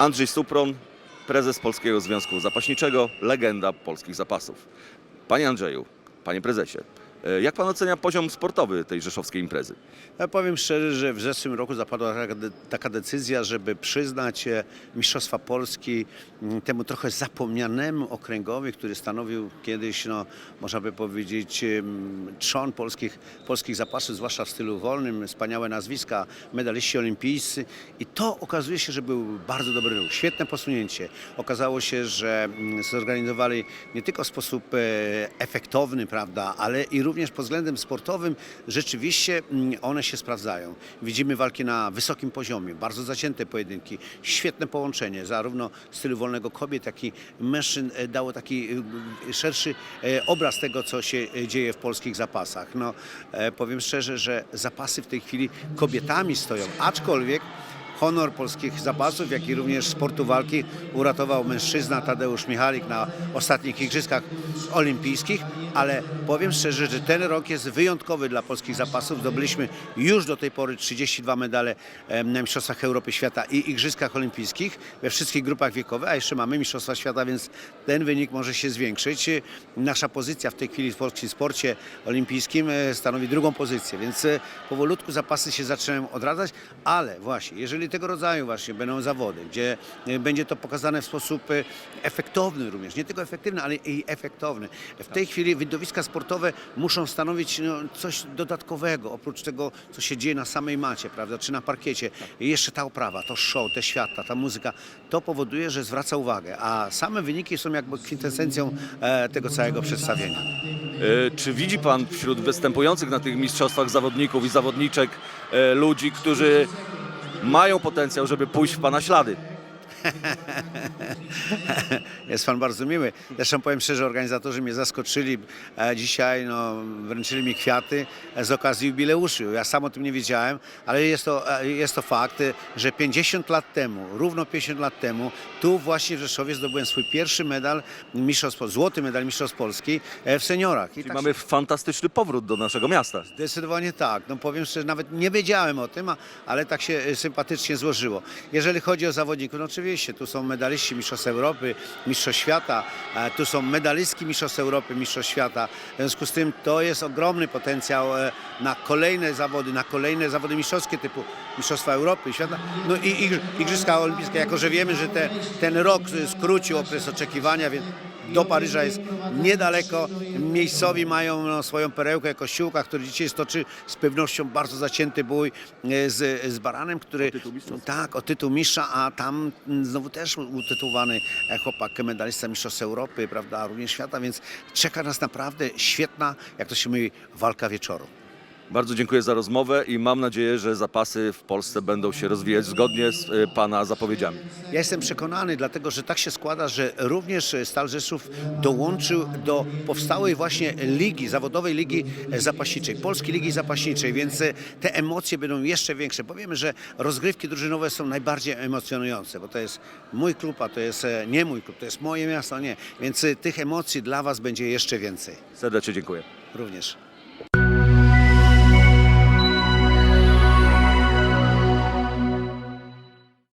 Andrzej Supron, prezes Polskiego Związku Zapaśniczego, legenda polskich zapasów. Panie Andrzeju, panie prezesie, jak pan ocenia poziom sportowy tej rzeszowskiej imprezy? Ja powiem szczerze, że w zeszłym roku zapadła taka, de- taka decyzja, żeby przyznać e, Mistrzostwa Polski mm, temu trochę zapomnianemu okręgowi, który stanowił kiedyś, no, można by powiedzieć, trzon polskich, polskich zapasów, zwłaszcza w stylu wolnym, wspaniałe nazwiska, medaliści olimpijscy i to okazuje się, że był bardzo dobry ruch, świetne posunięcie. Okazało się, że mm, zorganizowali nie tylko w sposób e, efektowny, prawda, ale i również pod względem sportowym rzeczywiście mm, one się sprawdzają. Widzimy walki na wysokim poziomie, bardzo zacięte pojedynki, świetne połączenie zarówno stylu wolnego kobiet, jak i mężczyzn e, dało taki e, szerszy e, obraz tego, co się dzieje w polskich zapasach. No, powiem szczerze, że zapasy w tej chwili kobietami stoją, aczkolwiek honor polskich zapasów, jak i również sportu walki uratował mężczyzna Tadeusz Michalik na ostatnich Igrzyskach Olimpijskich, ale powiem szczerze, że ten rok jest wyjątkowy dla polskich zapasów. Zdobyliśmy już do tej pory 32 medale na Mistrzostwach Europy Świata i Igrzyskach Olimpijskich we wszystkich grupach wiekowych, a jeszcze mamy Mistrzostwa Świata, więc ten wynik może się zwiększyć. Nasza pozycja w tej chwili w polskim sporcie olimpijskim e, stanowi drugą pozycję, więc e, powolutku zapasy się zaczynają odradzać, ale właśnie, jeżeli tego rodzaju właśnie będą zawody, gdzie e, będzie to pokazane w sposób e, efektowny również, nie tylko efektywny, ale i efektowny. W tej chwili widowiska sportowe muszą stanowić no, coś dodatkowego, oprócz tego, co się dzieje na samej macie, prawda, czy na parkiecie. I jeszcze ta oprawa, to show, te światła, ta muzyka, to powoduje, że zwraca uwagę, a same wyniki są jakby kwintesencją e, tego całego przedstawienia. E, Czy widzi pan wśród występujących na tych mistrzostwach zawodników i zawodniczek e, ludzi, którzy mają potencjał, żeby pójść w pana ślady? Jest pan bardzo miły. Zresztą powiem szczerze, organizatorzy mnie zaskoczyli. E, Dzisiaj no, wręczyli mi kwiaty e, z okazji jubileuszu. Ja sam o tym nie wiedziałem, ale jest to, e, jest to fakt, że 50 lat temu, równo 50 lat temu, tu właśnie w Rzeszowie zdobyłem swój pierwszy medal, mistrzostw, złoty medal Mistrzostw Polski w seniorach. I Czyli tak mamy fantastyczny powrót do naszego miasta. Zdecydowanie tak. No powiem szczerze, nawet nie wiedziałem o tym, ale tak się sympatycznie złożyło. Jeżeli chodzi o zawodników, no oczywiście tu są medaliści Mistrzostw Europy, Mistrzostw Świata, e, tu są medalistki Mistrzostw Europy, Mistrzostw Świata. W związku z tym to jest ogromny potencjał e, na kolejne zawody, na kolejne zawody mistrzowskie typu Mistrzostwa Europy, Świata, no i Igr- Igrzyska Olimpijskie, jako że wiemy, że te, ten rok skrócił okres oczekiwania, więc do Paryża jest niedaleko. Miejscowi mają no, swoją perełkę Kościółka, który dzisiaj stoczy z pewnością bardzo zacięty bój e, z, z Baranem, który... O tytuł mistrza. Tak, o tytuł mistrza, a tam mm, znowu też utytułowany e, chłopak, medalista Mistrzostw Europy, prawda, również świata, więc czeka nas naprawdę świetna, jak to się mówi, walka wieczoru. Bardzo dziękuję za rozmowę i mam nadzieję, że zapasy w Polsce będą się rozwijać zgodnie z e, pana zapowiedziami. Ja jestem przekonany, dlatego że tak się składa, że również Stal Rzeszów dołączył do powstałej właśnie ligi, zawodowej ligi zapaśniczej, Polskiej Ligi Zapaśniczej, więc e, te emocje będą jeszcze większe. Powiemy, że rozgrywki drużynowe są najbardziej emocjonujące, bo to jest mój klub, a to jest e, nie mój klub, to jest moje miasto, nie. Więc e, tych emocji dla Was będzie jeszcze więcej. Serdecznie dziękuję. Również.